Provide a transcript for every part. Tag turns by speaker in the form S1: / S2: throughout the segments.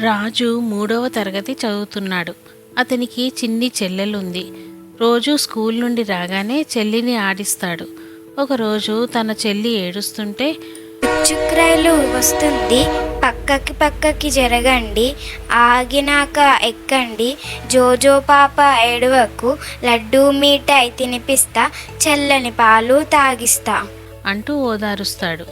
S1: రాజు మూడవ తరగతి చదువుతున్నాడు. అతనికి చిన్ని చెల్లెలుంది. రోజు స్కూల్ నుండి రాగానే చెల్లిని ఆడిస్తాడు. ఒకరోజు తన చెల్లి ఏడుస్తుంటే
S2: చుక్రైలు వస్తుంది. పక్కకి పక్కకి జరగండి. ఆగినాక ఎక్కండి. జోజో పాప ఏడువకు. లడ్డూ మీఠాయి తినిపిస్తా. చల్లని పాలు తాగిస్తా.
S1: అంటూ ఓదారుస్తాడు.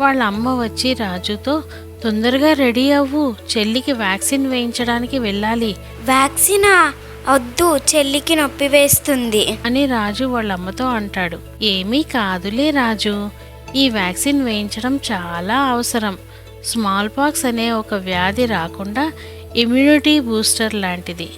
S1: వాళ్ళ అమ్మ వచ్చి రాజుతో తొందరగా రెడీ అవ్వు. చెల్లికి వ్యాక్సిన్ వేయించడానికి వెళ్ళాలి.
S2: వ్యాక్సినా? వద్దు చెల్లికి నొప్పి వేస్తుంది.
S1: అని రాజు వాళ్ళ అమ్మతో అంటాడు. ఏమీ కాదులే రాజు. ఈ వ్యాక్సిన్ వేయించడం చాలా అవసరం. స్మాల్ పాక్స్ అనే ఒక వ్యాధి రాకుండా ఇమ్యూనిటీ బూస్టర్ లాంటిది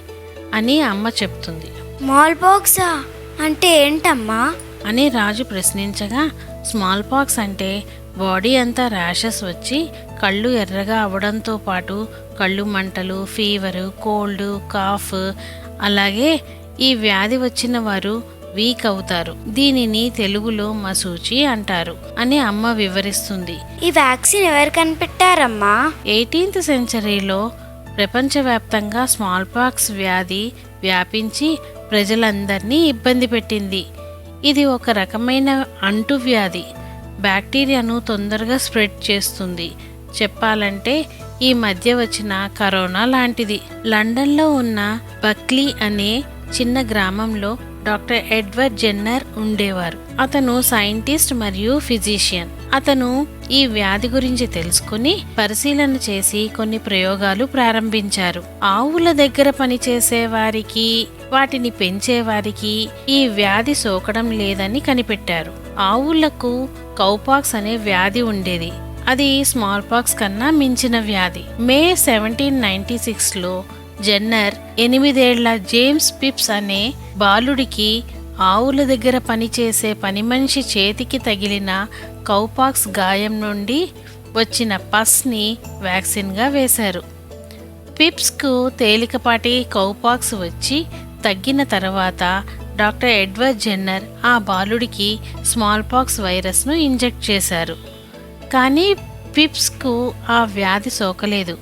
S1: అని అమ్మ చెప్తుంది.
S2: మాల్ బాక్సా అంటే ఏంటమ్మా?
S1: అని రాజు ప్రశ్నించగా స్మాల్ పాక్స్ అంటే బాడీ అంతా ర్యాషెస్ వచ్చి కళ్ళు ఎర్రగా అవ్వడంతో పాటు కళ్ళు మంటలు ఫీవరు కోల్డ్ కాఫ్ అలాగే ఈ వ్యాధి వచ్చిన వారు వీక్ అవుతారు. దీనిని తెలుగులో మసూచి అంటారు అని అమ్మ వివరిస్తుంది.
S2: ఈ వ్యాక్సిన్ ఎవరు కనిపెట్టారమ్మా?
S1: ఎయిటీన్త్ సెంచరీలో ప్రపంచవ్యాప్తంగా స్మాల్ పాక్స్ వ్యాధి వ్యాపించి ప్రజలందరినీ ఇబ్బంది పెట్టింది. ఇది ఒక రకమైన అంటువ్యాధి బ్యాక్టీరియాను తొందరగా స్ప్రెడ్ చేస్తుంది. చెప్పాలంటే ఈ మధ్య వచ్చిన కరోనా లాంటిది. లండన్లో ఉన్న బక్లీ అనే చిన్న గ్రామంలో డాక్టర్ ఎడ్వర్డ్ జెన్నర్ ఉండేవారు. అతను సైంటిస్ట్ మరియు ఫిజిషియన్. అతను ఈ వ్యాధి గురించి తెలుసుకుని పరిశీలన చేసి కొన్ని ప్రయోగాలు ప్రారంభించారు. ఆవుల దగ్గర పనిచేసే వారికి వాటిని పెంచే వారికి ఈ వ్యాధి సోకడం లేదని కనిపెట్టారు. ఆవులకు కౌపాక్స్ అనే వ్యాధి ఉండేది. అది స్మాల్ పాక్స్ కన్నా మించిన వ్యాధి. మే సెవెంటీన్ నైన్టీ సిక్స్లో జెన్నర్ ఎనిమిదేళ్ళ జేమ్స్ పిప్స్ అనే బాలుడికి ఆవుల దగ్గర పనిచేసే పని మనిషి చేతికి తగిలిన కౌపాక్స్ గాయం నుండి వచ్చిన పస్ని వ్యాక్సిన్గా వేశారు. పిప్స్కు తేలికపాటి కౌపాక్స్ వచ్చి తగ్గిన తర్వాత డాక్టర్ ఎడ్వర్డ్ జెన్నర్ ఆ బాలుడికి స్మాల్ పాక్స్ వైరస్ను ఇంజెక్ట్ చేశారు. కానీ పిప్స్కు ఆ వ్యాధి సోకలేదు.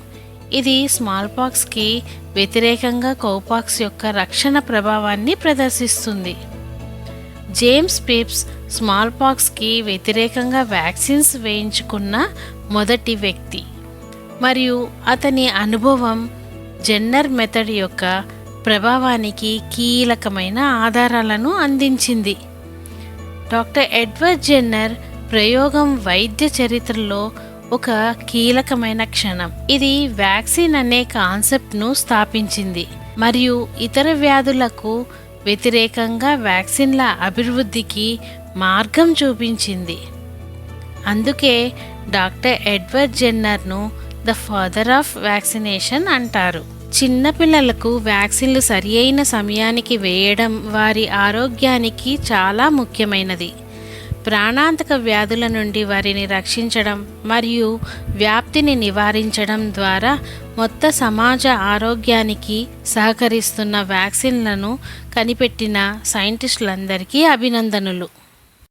S1: ఇది స్మాల్ పాక్స్కి వ్యతిరేకంగా కౌపాక్స్ యొక్క రక్షణ ప్రభావాన్ని ప్రదర్శిస్తుంది. జేమ్స్ పిప్స్ స్మాల్ పాక్స్కి వ్యతిరేకంగా వ్యాక్సిన్స్ వేయించుకున్న మొదటి వ్యక్తి. మరియు అతని అనుభవం జెన్నర్ మెథడ్ యొక్క ప్రభావానికి కీలకమైన ఆధారాలను అందించింది. డాక్టర్ ఎడ్వర్డ్ జెన్నర్ ప్రయోగం వైద్య చరిత్రలో ఒక కీలకమైన క్షణం. ఇది వ్యాక్సిన్ అనే కాన్సెప్ట్ను స్థాపించింది. మరియు ఇతర వ్యాధులకు వ్యతిరేకంగా వ్యాక్సిన్ల అభివృద్ధికి మార్గం చూపించింది. అందుకే డాక్టర్ ఎడ్వర్డ్ జెన్నర్ను ద ఫాదర్ ఆఫ్ వ్యాక్సినేషన్ అంటారు. చిన్నపిల్లలకు వ్యాక్సిన్లు సరి అయిన సమయానికి వేయడం వారి ఆరోగ్యానికి చాలా ముఖ్యమైనది. ప్రాణాంతక వ్యాధుల నుండి వారిని రక్షించడం మరియు వ్యాప్తిని నివారించడం ద్వారా మొత్త సమాజ ఆరోగ్యానికి సహకరిస్తున్న వ్యాక్సిన్లను కనిపెట్టిన సైంటిస్టులందరికీ అభినందనలు.